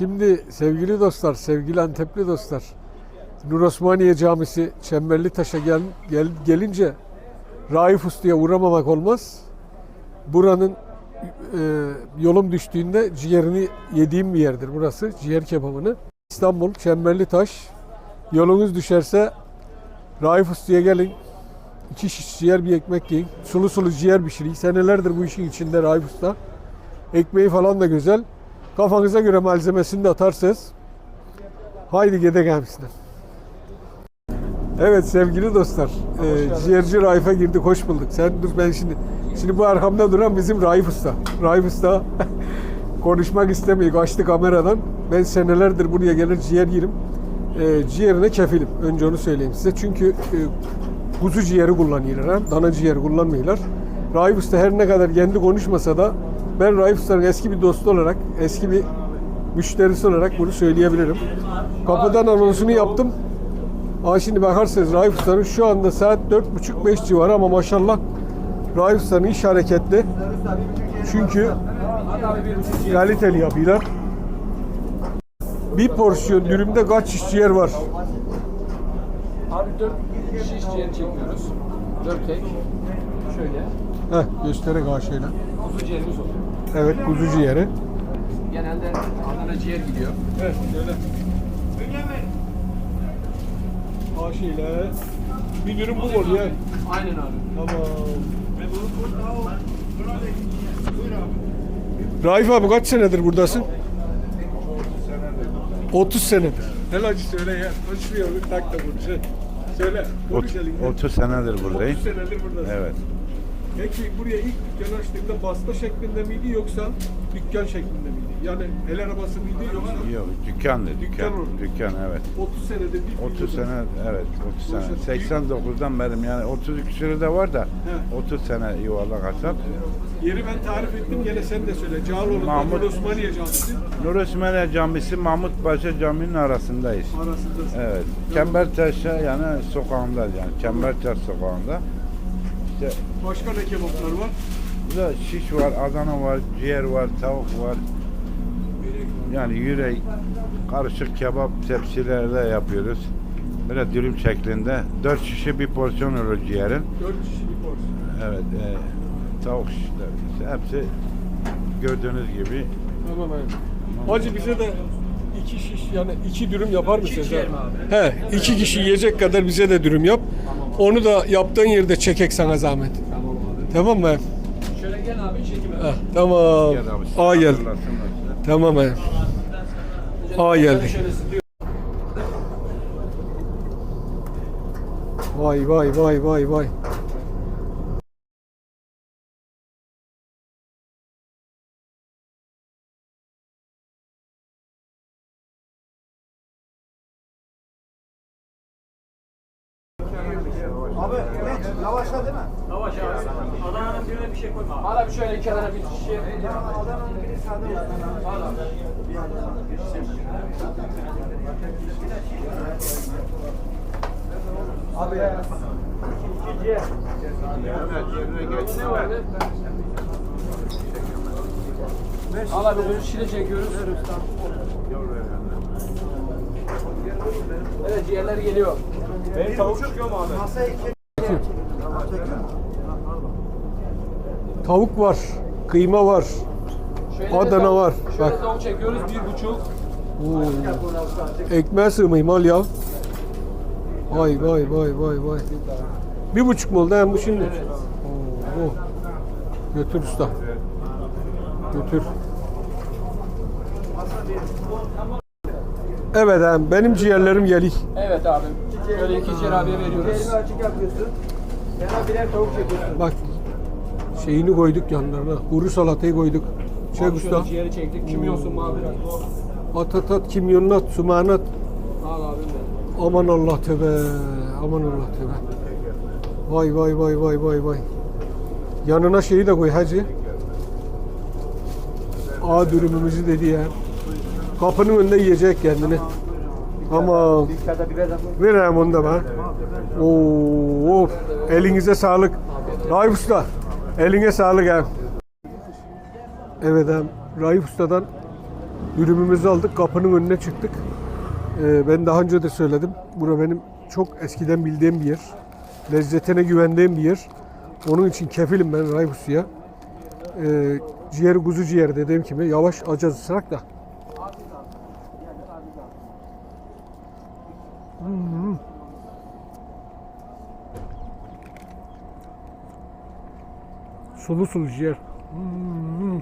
Şimdi sevgili dostlar, sevgili Antepli dostlar, Nur Osmaniye Camisi Çemberli Taş'a gel, gel, gelince Raif Usta'ya uğramamak olmaz. Buranın e, yolum düştüğünde ciğerini yediğim bir yerdir burası. Ciğer kebabını. İstanbul Çemberli Taş. Yolunuz düşerse Raif Usta'ya gelin. İki şiş ciğer bir ekmek yiyin. Sulu sulu ciğer pişirin. Senelerdir bu işin içinde Raif Usta. Ekmeği falan da güzel. Kafanıza göre malzemesini de atarsınız. Haydi gede gelmişler. Evet sevgili dostlar. E, ciğerci Raif'e girdik. Hoş bulduk. Sen dur ben şimdi. Şimdi bu arkamda duran bizim Raif Usta. Raif Usta konuşmak istemiyor. Kaçtı kameradan. Ben senelerdir buraya gelir ciğer yerim. E, ciğerine kefilim. Önce onu söyleyeyim size. Çünkü e, kuzu ciğeri kullanıyorlar. Hem dana ciğeri kullanmıyorlar. Raif Usta her ne kadar kendi konuşmasa da ben Raif Usta'nın eski bir dostu olarak, eski bir müşterisi olarak bunu söyleyebilirim. Kapıdan anonsunu yaptım. Ama şimdi bakarsanız Raif Usta'nın şu anda saat 4.30-5 civarı ama maşallah Raif Usta'nın iş hareketli. Çünkü kaliteli yapıyorlar. Bir porsiyon dürümde kaç şiş ciğer var? Abi 4 şiş ciğer çekiyoruz. 4 tek. Şöyle. Heh, göstererek aşağıya. Kuzu ciğerimiz oluyor. Evet kuzu ciğeri. Genelde Adana ciğer gidiyor. Evet, öyle. Aşağıya. Bir dürüm bu oluyor. Aynen abi. Tamam. Raif abi kaç senedir buradasın? 30 senedir. Ne acı söyle ya. Konuşmuyor bir tak da konuş. Söyle. Konuş Ot- elinden. 30 senedir buradayım. 30 senedir buradasın. Evet. Peki buraya ilk dükkan açtığında basta şeklinde miydi yoksa dükkan şeklinde miydi? Yani el arabası mıydı yoksa Yok, dükkandı, Dükkan dükkan. oldu. Dükkan, evet. 30 senedir bir 30 videoda- sene, evet, 30 sene. Boşver. 89'dan berim yani 30 küsürü de var da He. 30 sene yuvarlak hasat. Yeri ben tarif ettim gene sen de söyle. Cağaloğlu Mahmut- Mahmut Osmaniye Camisi Nur Osmaniye Camisi Mahmut Paşa Camii'nin arasındayız. arasındasın. Evet. Çembertaş'a yani sokağında yani Çembertaş sokağında. İşte Başka ne kebaplar var? burada şiş var, Adana var, ciğer var, tavuk var. Yani yürek, karışık kebap tepsilerle yapıyoruz. Böyle dürüm şeklinde. Dört şişe bir porsiyon olur ciğerin. 4 kişilik porsiyon. Evet, e, tavuk şişler. işte Hepsi gördüğünüz gibi. Tamam abi. Hacı bize de iki şiş yani iki dürüm yapar mısın? ciğer mi abi? He, iki kişi yiyecek kadar bize de dürüm yap. Onu da yaptığın yerde çekek sana zahmet. Tamam abi. Tamam mı? Şöyle gel abi çekime. Heh, tamam. Ya da abi, A size. Tamam abi. A geldi. Şöyle sıkıyor. Vay vay vay vay vay. Yavaş abi. Adana'nın birine bir şey koyma abi. Al abi şöyle kenara bir şey. Adana'nın biri sade Al abi. Abi. İkinciye. Ne var ne? Al abi bunu şile çekiyoruz. Evet ciğerler geliyor. Benim tavuk çıkıyor mu abi? Tavuk var, kıyma var. Şöyle Adana tavuk- var. Şöyle Bak. tavuk çekiyoruz bir buçuk. Oo. Ekmeğe sığmayayım al ya. Vay vay vay vay vay. Bir buçuk mu oldu hem bu şimdi? Oo. Götür usta. Götür. Evet abi benim ciğerlerim gelik. Evet abi. Şöyle iki ciğer abiye veriyoruz. açık yapıyorsun. Birer tavuk çekiyorsun. Bak şeyini koyduk yanlarına. Kuru salatayı koyduk. Çek usta. ciğeri çektik. Kimyonsun mu abi? At at at kimyonunu at, sumağını at. Al abim. Aman Allah tebe. Aman Allah tebe. Vay vay vay vay vay vay. Yanına şeyi de koy hacı. A dürümümüzü dedi ya. Kapının önünde yiyecek kendini. Ama vereyim onu da ben. Oo, of. elinize sağlık. Raif Usta, eline sağlık hem. Evet hem Raif Usta'dan Dürümümüzü aldık. Kapının önüne çıktık. Ee, ben daha önce de söyledim. Bura benim çok eskiden bildiğim bir yer. Lezzetine güvendiğim bir yer. Onun için kefilim ben Raybusu'ya. Ee, ciğer kuzu ciğer dediğim gibi yavaş acı ısırak da. Hmm. Sulu sulu ciğer. Hmm.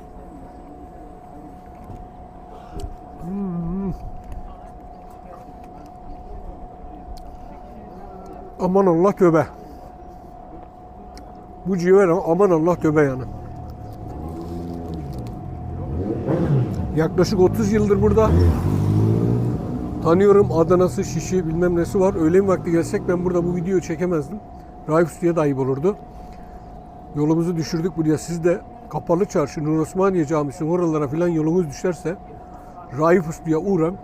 Hmm. Aman Allah göbe. Bu ciğer aman Allah göbe yani. Yaklaşık 30 yıldır burada. Tanıyorum Adana'sı, şişi bilmem nesi var. Öğlen vakti gelsek ben burada bu videoyu çekemezdim. Raif Usta'ya da ayıp olurdu. Yolumuzu düşürdük buraya. Siz de Kapalı Çarşı, Nur Osmaniye Camisi oralara falan yolunuz düşerse Raif Usta'ya uğran.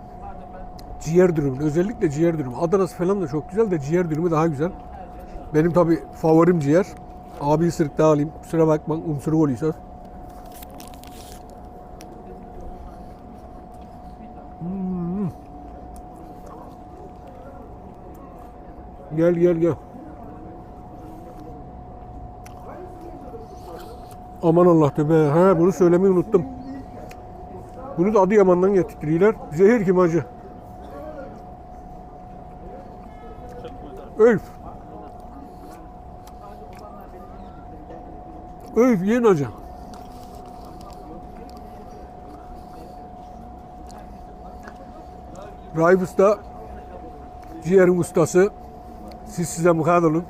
Ciğer dürüm, özellikle ciğer dürüm. Adana'sı falan da çok güzel de ciğer dürümü daha güzel. Benim tabi favorim ciğer. Abi ısırık daha alayım. Kusura bakma, unsuru oluyorsa. Gel gel gel. Aman Allah be. Ha bunu söylemeyi unuttum. Bunu da Adıyaman'dan getirtiyorlar. Zehir kim acı? Öf. Öf yiyin acı. Raif Usta ciğerin ustası. Siz size mukat olun.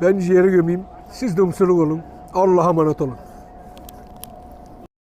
Ben ciğeri gömeyim. Siz de mısırlık olun. Allah'a emanet olun.